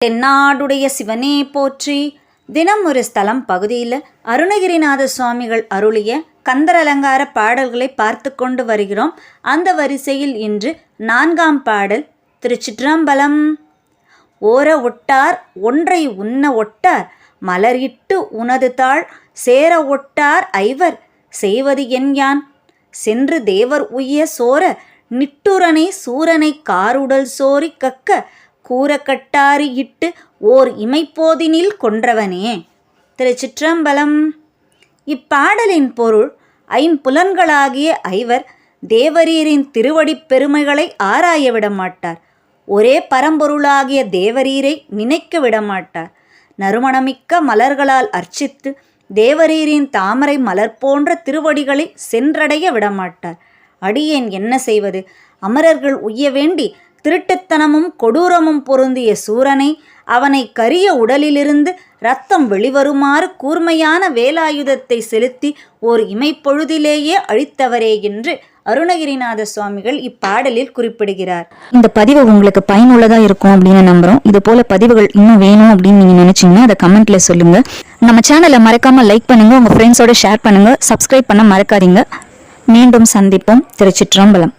தென்னாடுடைய சிவனே போற்றி. தினம் ஒரு ஸ்தலம் பகுதியில் அருணகிரிநாத சுவாமிகள் அருளிய கந்தர் அலங்கார பாடல்களை பார்த்து கொண்டு வருகிறோம். அந்த வரிசையில் இன்று நான்காம் பாடல் திருச்சிற்றம்பலம். ஓர ஒட்டார் ஒன்றை உண்ண ஒட்டார் மலரிட்டு உனது தாள் சேர ஒட்டார் ஐவர் செய்வது என் யான். சென்று தேவர் உய்ய சோர நிட்டுரனை சூரனை காருடல் சோரி கக்க கூறக்கட்டாரி இட்டு ஓர் இமைப்போதினில் கொன்றவனே. திருச்சிற்றம்பலம். இப்பாடலின் பொருள் ஐம்புலன்களாகிய ஐவர் தேவரீரின் திருவடிப் பெருமைகளை ஆராய விடமாட்டார். ஒரே பரம்பொருளாகிய தேவரீரை நினைக்க விடமாட்டார். நறுமணமிக்க மலர்களால் அர்ச்சித்து தேவரீரின் தாமரை மலர் போன்ற திருவடிகளை சென்றடைய விடமாட்டார். அடியேன் என்ன செய்வது? அமரர்கள் உய்ய வேண்டி திருட்டுத்தனமும் கொடூரமும் பொருந்திய சூரனை அவனை கரிய உடலிலிருந்து ரத்தம் வெளிவருமாறு கூர்மையான வேலாயுதத்தை செலுத்தி ஓர் இமைப்பொழுதிலேயே அழித்தவரே என்று அருணகிரிநாத சுவாமிகள் இப்பாடலில் குறிப்பிடுகிறார். இந்த பதிவு உங்களுக்கு பயனுள்ளதாக இருக்கும் அப்படின்னு நம்புகிறோம் இது போல பதிவுகள் இன்னும் வேணும் அப்படின்னு நீங்கள் நினைச்சீங்கன்னா அதை கமெண்ட்ல சொல்லுங்க. நம்ம சேனலை மறக்காம லைக் பண்ணுங்க. உங்க ஃப்ரெண்ட்ஸோட ஷேர் பண்ணுங்க. சப்ஸ்கிரைப் பண்ண மறக்காதீங்க. மீண்டும் சந்திப்போம். திருச்சிற்றம்பலம்.